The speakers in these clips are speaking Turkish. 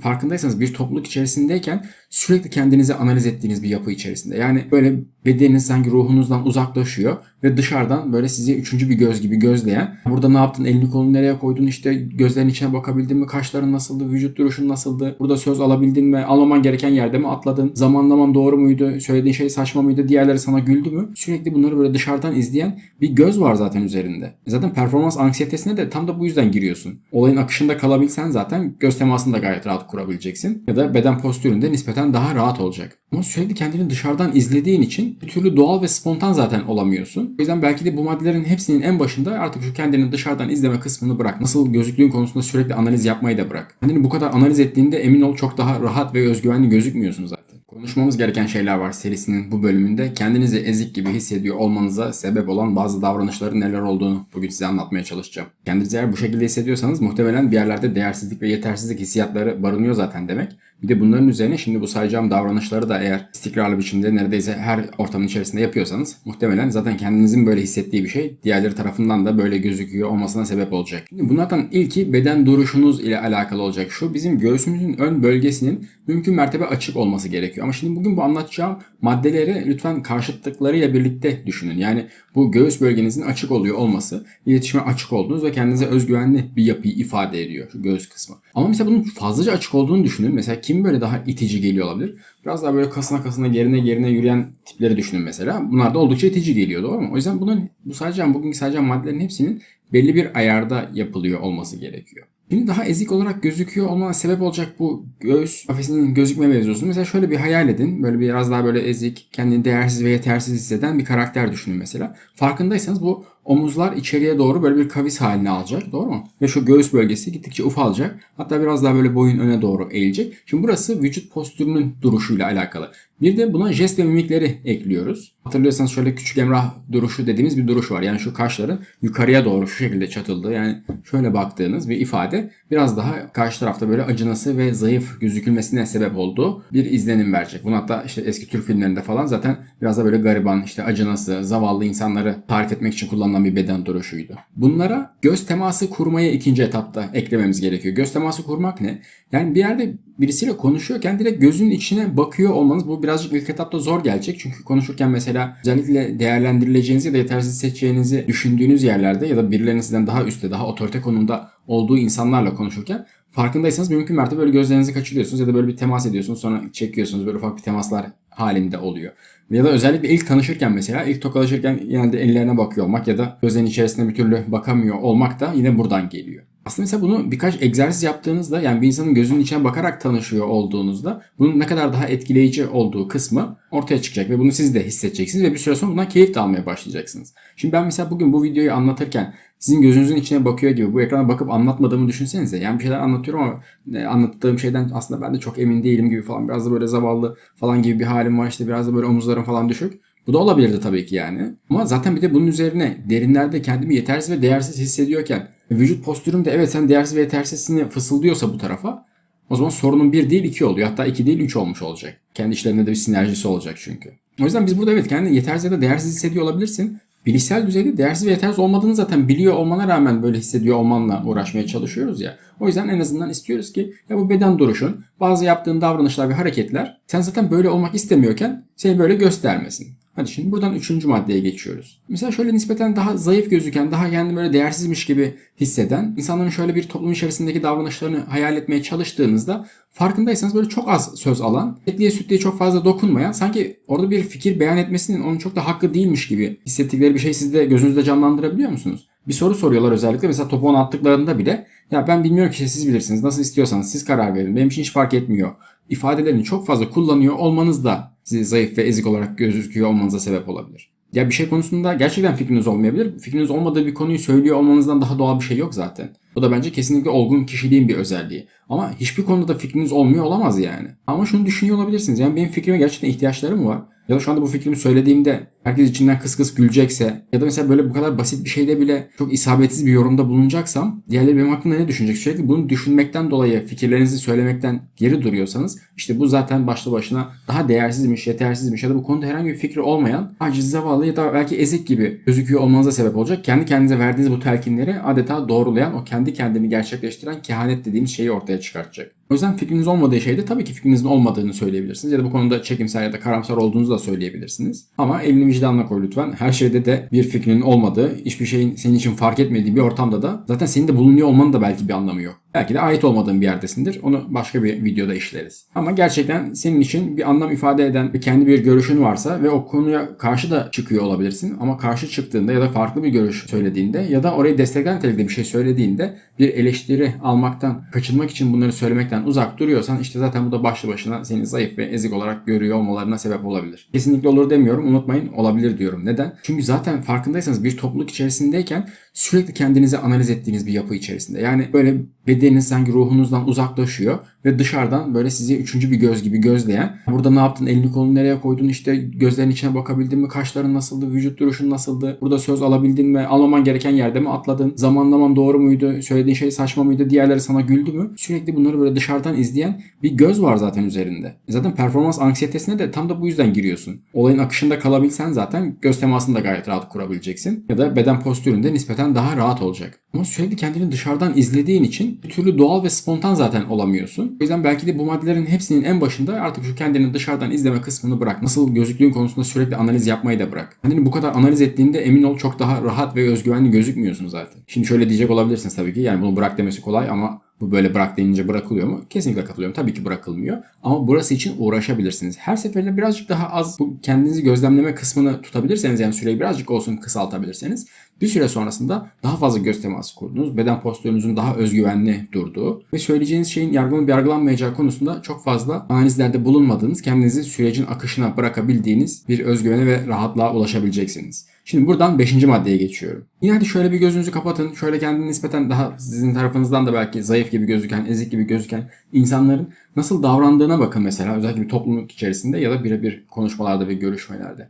farkındaysanız bir topluluk içerisindeyken sürekli kendinizi analiz ettiğiniz bir yapı içerisinde. Yani böyle bedeniniz sanki ruhunuzdan uzaklaşıyor ve dışarıdan böyle sizi üçüncü bir göz gibi gözleyen burada ne yaptın? Elini kolunu nereye koydun? İşte gözlerin içine bakabildin mi? Kaşların nasıldı? Vücut duruşun nasıldı? Burada söz alabildin mi? Almaman gereken yerde mi atladın? Zamanlaman doğru muydu? Söylediğin şey saçma mıydı? Diğerleri sana güldü mü? Sürekli bunları böyle dışarıdan izleyen bir göz var zaten üzerinde. Zaten performans anksiyetesine de tam da bu yüzden giriyorsun. Olayın akışında kalabilsen zaten göz temasını da gayet rahat kurabileceksin ya da beden postüründe nispeten daha rahat olacak. Ama sürekli kendini dışarıdan izlediğin için bir türlü doğal ve spontan zaten olamıyorsun. O yüzden belki de bu maddelerin hepsinin en başında artık şu kendini dışarıdan izleme kısmını bırak. Nasıl gözüktüğün konusunda sürekli analiz yapmayı da bırak. Kendini bu kadar analiz ettiğinde emin ol çok daha rahat ve özgüvenli gözükmüyorsun zaten. Konuşmamız gereken şeyler var serisinin bu bölümünde. Kendinizi ezik gibi hissediyor olmanıza sebep olan bazı davranışların neler olduğunu bugün size anlatmaya çalışacağım. Kendinizi eğer bu şekilde hissediyorsanız muhtemelen bir yerlerde değersizlik ve yetersizlik hissiyatları barınıyor zaten demek. Bir de bunların üzerine şimdi bu sayacağım davranışları da eğer istikrarlı biçimde neredeyse her ortamın içerisinde yapıyorsanız muhtemelen zaten kendinizin böyle hissettiği bir şey diğerleri tarafından da böyle gözüküyor olmasına sebep olacak. Şimdi bunlardan ilki beden duruşunuz ile alakalı olacak şu. Bizim göğsümüzün ön bölgesinin mümkün mertebe açık olması gerekiyor. Ama şimdi bugün bu anlatacağım maddeleri lütfen karşıtlıklarıyla birlikte düşünün. Yani bu göğüs bölgenizin açık oluyor olması, iletişime açık olduğunuz ve kendinize özgüvenli bir yapıyı ifade ediyor şu göğüs kısmı. Ama mesela bunun fazlaca açık olduğunu düşünün. Mesela kim böyle daha itici geliyor olabilir? Biraz daha böyle kasına kasına gerine gerine yürüyen tipleri düşünün mesela. Bunlar da oldukça itici geliyor doğru mu? O yüzden bunun bu sadece bugünkü sadece maddelerin hepsinin belli bir ayarda yapılıyor olması gerekiyor. Şimdi daha ezik olarak gözüküyor olmana sebep olacak bu göğüs kafesinin gözükme mevzusu. Mesela şöyle bir hayal edin. Böyle biraz daha böyle ezik, kendini değersiz ve yetersiz hisseden bir karakter düşünün mesela. Farkındaysanız bu omuzlar içeriye doğru böyle bir kavis haline alacak. Doğru mu? Ve şu göğüs bölgesi gittikçe ufalacak. Hatta biraz daha böyle boyun öne doğru eğilecek. Şimdi burası vücut postürünün duruşuyla alakalı. Bir de buna jest ve mimikleri ekliyoruz. Hatırlıyorsanız şöyle küçük Emrah duruşu dediğimiz bir duruş var. Yani şu kaşların yukarıya doğru şu şekilde çatıldığı yani şöyle baktığınız bir ifade biraz daha karşı tarafta böyle acınası ve zayıf gözükülmesine sebep olduğu bir izlenim verecek. Bunu hatta işte eski Türk filmlerinde falan zaten biraz da böyle gariban, işte acınası, zavallı insanları tarif etmek için kullanılan bir beden duruşuydu. Bunlara göz teması kurmayı ikinci etapta eklememiz gerekiyor. Göz teması kurmak ne? Yani bir yerde birisiyle konuşuyorken direkt gözünün içine bakıyor olmanız bu birazcık ilk etapta zor gelecek. Çünkü konuşurken mesela özellikle değerlendirileceğinizi ya da yetersiz seçeceğinizi düşündüğünüz yerlerde ya da birilerinin sizden daha üstte, daha otorite konumda olduğu insanlarla konuşurken farkındaysanız mümkün mertebe böyle gözlerinizi kaçırıyorsunuz ya da böyle bir temas ediyorsunuz sonra çekiyorsunuz böyle ufak bir temaslar halinde oluyor. Ya da özellikle ilk tanışırken mesela ilk tokalaşırken genelde ellerine bakıyor olmak ya da gözlerin içerisine bir türlü bakamıyor olmak da yine buradan geliyor. Aslında mesela bunu birkaç egzersiz yaptığınızda yani bir insanın gözünün içine bakarak tanışıyor olduğunuzda bunun ne kadar daha etkileyici olduğu kısmı ortaya çıkacak ve bunu siz de hissedeceksiniz ve bir süre sonra bundan keyif de almaya başlayacaksınız. Şimdi ben mesela bugün bu videoyu anlatırken sizin gözünüzün içine bakıyor gibi bu ekrana bakıp anlatmadığımı düşünsenize. Yani bir şeyler anlatıyorum ama e, anlattığım şeyden aslında ben de çok emin değilim gibi falan. Biraz da böyle zavallı falan gibi bir halim var işte biraz da böyle omuzlarım falan düşük. Bu da olabilirdi tabii ki yani. Ama zaten bir de bunun üzerine derinlerde kendimi yetersiz ve değersiz hissediyorken vücut postürüm de evet sen değersiz ve yetersizsini fısıldıyorsa bu tarafa o zaman sorunun bir değil iki oluyor. Hatta iki değil üç olmuş olacak. Kendi işlerinde de bir sinerjisi olacak çünkü. O yüzden biz burada evet kendini yetersiz ya da değersiz hissediyor olabilirsin. Bilişsel düzeyde değersiz ve yetersiz olmadığını zaten biliyor olmana rağmen böyle hissediyor olmanla uğraşmaya çalışıyoruz ya. O yüzden en azından istiyoruz ki ya bu beden duruşun, bazı yaptığın davranışlar ve hareketler sen zaten böyle olmak istemiyorken seni böyle göstermesin. Hadi şimdi buradan üçüncü maddeye geçiyoruz. Mesela şöyle nispeten daha zayıf gözüken, daha kendini böyle değersizmiş gibi hisseden, insanların şöyle bir toplum içerisindeki davranışlarını hayal etmeye çalıştığınızda farkındaysanız böyle çok az söz alan, etliye sütlüye çok fazla dokunmayan, sanki orada bir fikir beyan etmesinin onun çok da hakkı değilmiş gibi hissettikleri bir şey sizde gözünüzde canlandırabiliyor musunuz? Bir soru soruyorlar özellikle mesela topu ona attıklarında bile ya ben bilmiyorum ki siz bilirsiniz nasıl istiyorsanız siz karar verin benim için hiç fark etmiyor ifadelerini çok fazla kullanıyor olmanız da sizi zayıf ve ezik olarak gözüküyor olmanıza sebep olabilir. Ya bir şey konusunda gerçekten fikriniz olmayabilir. Fikriniz olmadığı bir konuyu söylüyor olmanızdan daha doğal bir şey yok zaten. O da bence kesinlikle olgun kişiliğin bir özelliği. Ama hiçbir konuda da fikriniz olmuyor olamaz yani. Ama şunu düşünüyor olabilirsiniz. Yani benim fikrime gerçekten ihtiyaçları mı var? Ya da şu anda bu fikrimi söylediğimde herkes içinden kıs kıs gülecekse ya da mesela böyle bu kadar basit bir şeyde bile çok isabetsiz bir yorumda bulunacaksam diğerleri benim hakkımda ne düşünecek? Sürekli bunu düşünmekten dolayı fikirlerinizi söylemekten geri duruyorsanız işte bu zaten başlı başına daha değersizmiş, yetersizmiş ya da bu konuda herhangi bir fikri olmayan aciz, zavallı ya da belki ezik gibi gözüküyor olmanıza sebep olacak. Kendi kendinize verdiğiniz bu telkinleri adeta doğrulayan o kendi kendini gerçekleştiren kehanet dediğimiz şeyi ortaya çıkartacak. O yüzden fikriniz olmadığı şeyde tabii ki fikrinizin olmadığını söyleyebilirsiniz. Ya da bu konuda çekimsel ya da karamsar olduğunuzu da söyleyebilirsiniz. Ama elini vicdanına koy lütfen. Her şeyde de bir fikrinin olmadığı, hiçbir şeyin senin için fark etmediği bir ortamda da zaten senin de bulunuyor olmanın da belki bir anlamı yok. Belki de ait olmadığın bir yerdesindir. Onu başka bir videoda işleriz. Ama gerçekten senin için bir anlam ifade eden ve kendi bir görüşün varsa ve o konuya karşı da çıkıyor olabilirsin. Ama karşı çıktığında ya da farklı bir görüş söylediğinde ya da orayı destekleyen nitelikte bir şey söylediğinde bir eleştiri almaktan, kaçınmak için bunları söylemekten uzak duruyorsan işte zaten bu da başlı başına seni zayıf ve ezik olarak görüyor olmalarına sebep olabilir. Kesinlikle olur demiyorum. Unutmayın olabilir diyorum. Neden? Çünkü zaten farkındaysanız bir topluluk içerisindeyken sürekli kendinizi analiz ettiğiniz bir yapı içerisinde. Yani böyle bedeniniz sanki ruhunuzdan uzaklaşıyor ve dışarıdan böyle sizi üçüncü bir göz gibi gözleyen burada ne yaptın elini kolunu nereye koydun işte gözlerin içine bakabildin mi kaşların nasıldı vücut duruşun nasıldı burada söz alabildin mi almaman gereken yerde mi atladın zamanlaman doğru muydu söylediğin şey saçma mıydı diğerleri sana güldü mü? Sürekli bunları böyle dışarıdan izleyen bir göz var zaten üzerinde. Zaten performans anksiyetesine de tam da bu yüzden giriyorsun. Olayın akışında kalabilsen zaten göz temasını da gayet rahat kurabileceksin ya da beden postüründe nispeten daha rahat olacak ama sürekli kendini dışarıdan izlediğin için bir türlü doğal ve spontan zaten olamıyorsun. O yüzden belki de bu maddelerin hepsinin en başında artık şu kendini dışarıdan izleme kısmını bırak. Nasıl gözüktüğün konusunda sürekli analiz yapmayı da bırak. Kendini bu kadar analiz ettiğinde emin ol çok daha rahat ve özgüvenli gözükmüyorsun zaten. Şimdi şöyle diyecek olabilirsiniz tabii ki. Yani bunu bırak demesi kolay ama bu böyle bırak denince bırakılıyor mu? Kesinlikle katılıyorum. Tabii ki bırakılmıyor. Ama burası için uğraşabilirsiniz. Her seferinde birazcık daha az bu kendinizi gözlemleme kısmını tutabilirseniz yani süreyi birazcık olsun kısaltabilirseniz bir süre sonrasında daha fazla göz teması kurdunuz. Beden postürünüzün daha özgüvenli durduğu ve söyleyeceğiniz şeyin yargılanıp yargılanmayacağı konusunda çok fazla analizlerde bulunmadığınız, kendinizi sürecin akışına bırakabildiğiniz bir özgüvene ve rahatlığa ulaşabileceksiniz. Şimdi buradan 5. maddeye geçiyorum. Yine hadi şöyle bir gözünüzü kapatın. Şöyle kendini nispeten daha sizin tarafınızdan da belki zayıf gibi gözüken, ezik gibi gözüken insanların nasıl davrandığına bakın mesela. Özellikle bir topluluk içerisinde ya da birebir konuşmalarda ve görüşmelerde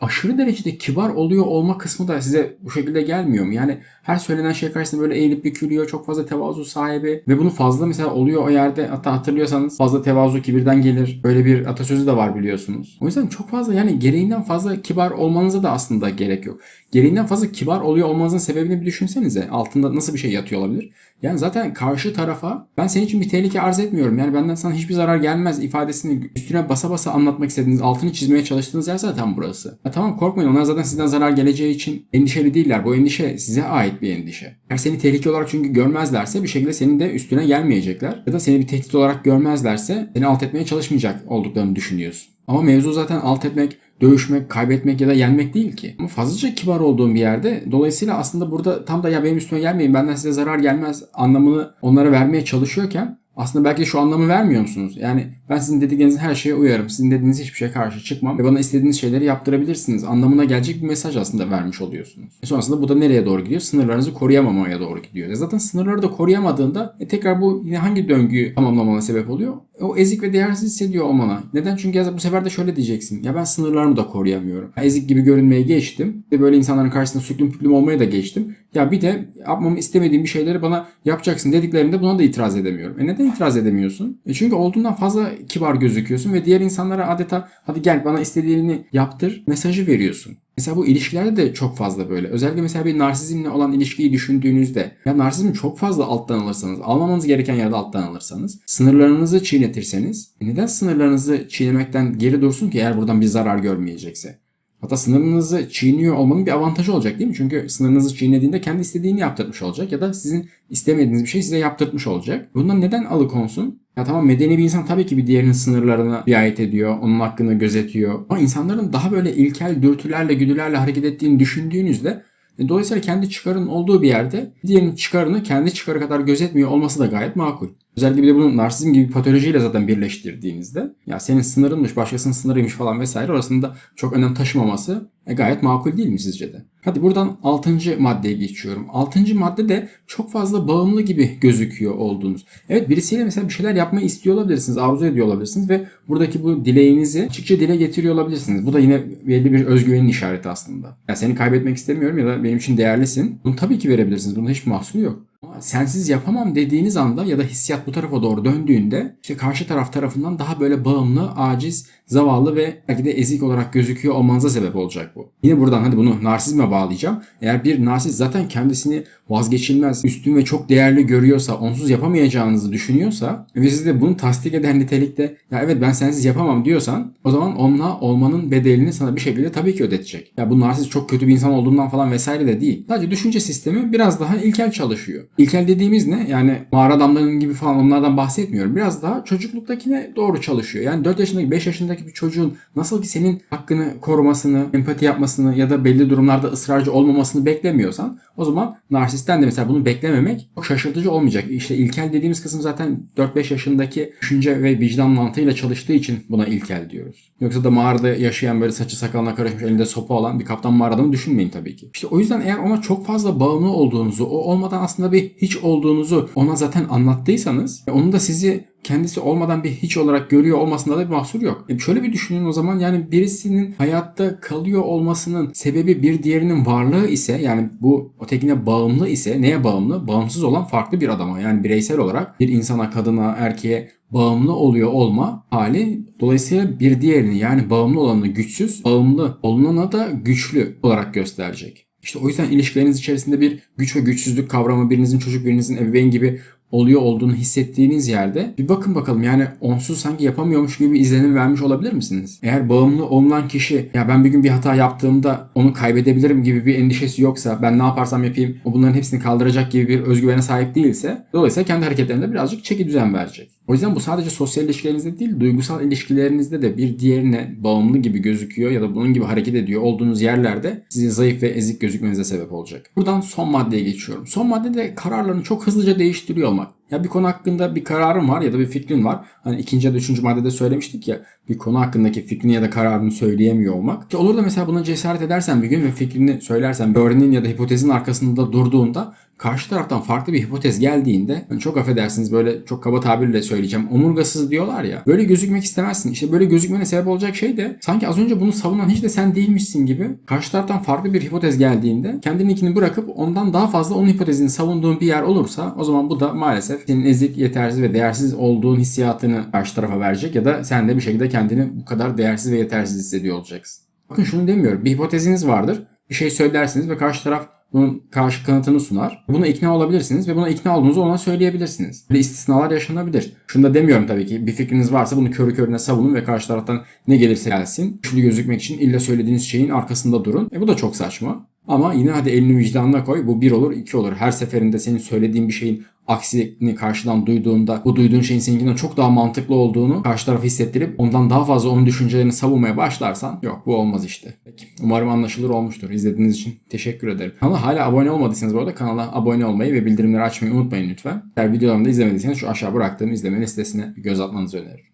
aşırı derecede kibar oluyor olma kısmı da size bu şekilde gelmiyor mu? Yani her söylenen şey karşısında böyle eğilip bükülüyor. Çok fazla tevazu sahibi ve bunu fazla mesela oluyor o yerde. Hatta hatırlıyorsanız fazla tevazu kibirden gelir. Böyle bir atasözü de var biliyorsunuz. O yüzden çok fazla yani gereğinden fazla kibar olmanıza da aslında gerek yok. Gereğinden fazla kibar oluyor olmanızın sebebini bir düşünsenize. Altında nasıl bir şey yatıyor olabilir? Yani zaten karşı tarafa ben senin için bir tehlike arz etmiyorum. Yani benden sana hiçbir zarar gelmez ifadesini üstüne basa basa anlatmak istediğiniz, altını çizmeye çalıştığınız yer zaten burası. Ya tamam korkmayın onlar zaten sizden zarar geleceği için endişeli değiller. Bu endişe size ait bir endişe. Eğer seni tehlike olarak çünkü görmezlerse bir şekilde senin de üstüne gelmeyecekler. Ya da seni bir tehdit olarak görmezlerse seni alt etmeye çalışmayacak olduklarını düşünüyorsun. Ama mevzu zaten alt etmek, dövüşmek, kaybetmek ya da yenmek değil ki. Ama fazlaca kibar olduğum bir yerde dolayısıyla aslında burada tam da ya benim üstüme gelmeyin benden size zarar gelmez anlamını onlara vermeye çalışıyorken aslında belki şu anlamı vermiyor musunuz? Yani ben sizin dediklerinizin her şeye uyarım. Sizin dediğiniz hiçbir şeye karşı çıkmam ve bana istediğiniz şeyleri yaptırabilirsiniz. Anlamına gelecek bir mesaj aslında vermiş oluyorsunuz. E sonrasında bu da nereye doğru gidiyor? Sınırlarınızı koruyamamaya doğru gidiyor. E zaten sınırları da koruyamadığında e tekrar bu yine hangi döngüyü tamamlamana sebep oluyor? O ezik ve değersiz hissediyor olmana. Neden? Çünkü bu sefer de şöyle diyeceksin. Ya ben sınırlarımı da koruyamıyorum. Ya ezik gibi görünmeye geçtim. Ve böyle insanların karşısında süklüm püklüm olmaya da geçtim. Ya bir de yapmamı istemediğim bir şeyleri bana yapacaksın dediklerinde buna da itiraz edemiyorum. E neden itiraz edemiyorsun? E çünkü olduğundan fazla kibar gözüküyorsun ve diğer insanlara adeta hadi gel bana istediğini yaptır mesajı veriyorsun. Mesela bu ilişkilerde de çok fazla böyle. Özellikle mesela bir narsizmle olan ilişkiyi düşündüğünüzde ya narsizmi çok fazla alttan alırsanız, almamanız gereken yerde alttan alırsanız, sınırlarınızı çiğnetirseniz, neden sınırlarınızı çiğnemekten geri dursun ki eğer buradan bir zarar görmeyecekse? Hatta sınırınızı çiğniyor olmanın bir avantajı olacak değil mi? Çünkü sınırınızı çiğnediğinde kendi istediğini yaptırmış olacak ya da sizin istemediğiniz bir şey size yaptırmış olacak. Bundan neden alıkonsun? Ya tamam medeni bir insan tabii ki bir diğerinin sınırlarına riayet ediyor, onun hakkını gözetiyor. Ama insanların daha böyle ilkel dürtülerle, güdülerle hareket ettiğini düşündüğünüzde e, Dolayısıyla kendi çıkarın olduğu bir yerde diğerinin çıkarını kendi çıkarı kadar gözetmiyor olması da gayet makul. Özellikle bir de bunu narsizm gibi bir patolojiyle zaten birleştirdiğinizde ya senin sınırınmış, başkasının sınırıymış falan vesaire orasında çok önem taşımaması e, gayet makul değil mi sizce de? Hadi buradan 6. maddeye geçiyorum. 6. madde de çok fazla bağımlı gibi gözüküyor olduğunuz. Evet birisiyle mesela bir şeyler yapmayı istiyor olabilirsiniz, arzu ediyor olabilirsiniz ve buradaki bu dileğinizi açıkça dile getiriyor olabilirsiniz. Bu da yine belli bir özgüvenin işareti aslında. Yani seni kaybetmek istemiyorum ya da benim için değerlisin. Bunu tabii ki verebilirsiniz. Bunda hiçbir mahsuru yok. Sensiz yapamam dediğiniz anda ya da hissiyat bu tarafa doğru döndüğünde işte karşı taraf tarafından daha böyle bağımlı, aciz, zavallı ve belki de ezik olarak gözüküyor olmanıza sebep olacak bu. Yine buradan hadi bunu narsizme bağlayacağım. Eğer bir narsist zaten kendisini vazgeçilmez, üstün ve çok değerli görüyorsa, onsuz yapamayacağınızı düşünüyorsa ve siz de bunu tasdik eden nitelikte ya evet ben sensiz yapamam diyorsan o zaman onunla olmanın bedelini sana bir şekilde tabii ki ödetecek. Ya bu narsist çok kötü bir insan olduğundan falan vesaire de değil. Sadece düşünce sistemi biraz daha ilkel çalışıyor. İlkel dediğimiz ne? Yani mağara adamlarının gibi falan onlardan bahsetmiyorum. Biraz daha çocukluktakine doğru çalışıyor. Yani 4 yaşındaki 5 yaşındaki bir çocuğun nasıl ki senin hakkını korumasını, empati yapmasını ya da belli durumlarda ısrarcı olmamasını beklemiyorsan o zaman narsisten de mesela bunu beklememek çok şaşırtıcı olmayacak. İşte ilkel dediğimiz kısım zaten 4-5 yaşındaki düşünce ve vicdan mantığıyla çalıştığı için buna ilkel diyoruz. Yoksa da mağarada yaşayan böyle saçı sakalına karışmış elinde sopa olan bir kaptan mağarada mı düşünmeyin tabii ki. İşte o yüzden eğer ona çok fazla bağımlı olduğunuzu, o olmadan aslında bir hiç olduğunuzu ona zaten anlattıysanız, onun da sizi kendisi olmadan bir hiç olarak görüyor olmasında da bir mahsur yok. E şöyle bir düşünün o zaman yani birisinin hayatta kalıyor olmasının sebebi bir diğerinin varlığı ise yani bu ötekine bağımlı ise neye bağımlı? Bağımsız olan farklı bir adama yani bireysel olarak bir insana, kadına, erkeğe bağımlı oluyor olma hali dolayısıyla bir diğerini yani bağımlı olanı güçsüz, bağımlı olunana da güçlü olarak gösterecek. İşte o yüzden ilişkileriniz içerisinde bir güç ve güçsüzlük kavramı birinizin çocuk birinizin ebeveyn gibi oluyor olduğunu hissettiğiniz yerde bir bakın bakalım yani onsuz sanki yapamıyormuş gibi bir izlenim vermiş olabilir misiniz? Eğer bağımlı olunan kişi ya ben bir gün bir hata yaptığımda onu kaybedebilirim gibi bir endişesi yoksa ben ne yaparsam yapayım o bunların hepsini kaldıracak gibi bir özgüvene sahip değilse dolayısıyla kendi hareketlerinde birazcık çeki düzen verecek. O yüzden bu sadece sosyal ilişkilerinizde değil duygusal ilişkilerinizde de bir diğerine bağımlı gibi gözüküyor ya da bunun gibi hareket ediyor olduğunuz yerlerde sizin zayıf ve ezik gözükmenize sebep olacak. Buradan son maddeye geçiyorum. Son madde de kararlarını çok hızlıca değiştiriyor olmak. Ya bir konu hakkında bir kararın var ya da bir fikrin var. Hani ikinci ya da üçüncü maddede söylemiştik ya bir konu hakkındaki fikrini ya da kararını söyleyemiyor olmak. Ki olur da mesela buna cesaret edersen bir gün ve fikrini söylersen öğrenin ya da hipotezin arkasında durduğunda karşı taraftan farklı bir hipotez geldiğinde hani çok affedersiniz böyle çok kaba tabirle söyleyeceğim omurgasız diyorlar ya böyle gözükmek istemezsin. İşte böyle gözükmene sebep olacak şey de sanki az önce bunu savunan hiç de sen değilmişsin gibi karşı taraftan farklı bir hipotez geldiğinde kendininkini bırakıp ondan daha fazla onun hipotezini savunduğun bir yer olursa o zaman bu da maalesef senin ezik, yetersiz ve değersiz olduğun hissiyatını karşı tarafa verecek ya da sen de bir şekilde kendini bu kadar değersiz ve yetersiz hissediyor olacaksın. Bakın şunu demiyorum. Bir hipoteziniz vardır. Bir şey söylersiniz ve karşı taraf bunun karşı kanıtını sunar. Buna ikna olabilirsiniz ve buna ikna olduğunuzu ona söyleyebilirsiniz. Böyle istisnalar yaşanabilir. Şunu da demiyorum tabii ki. Bir fikriniz varsa bunu körü körüne savunun ve karşı taraftan ne gelirse gelsin. Güçlü gözükmek için illa söylediğiniz şeyin arkasında durun. E bu da çok saçma. Ama yine hadi elini vicdanına koy. Bu bir olur, iki olur. Her seferinde senin söylediğin bir şeyin aksini karşıdan duyduğunda bu duyduğun şeyin seninkinden çok daha mantıklı olduğunu karşı tarafı hissettirip ondan daha fazla onun düşüncelerini savunmaya başlarsan yok bu olmaz işte. Peki. Umarım anlaşılır olmuştur. İzlediğiniz için teşekkür ederim. Kanala hala abone olmadıysanız bu arada kanala abone olmayı ve bildirimleri açmayı unutmayın lütfen. Eğer videolarımı da izlemediyseniz şu aşağı bıraktığım izleme listesine göz atmanızı öneririm.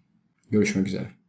Görüşmek üzere.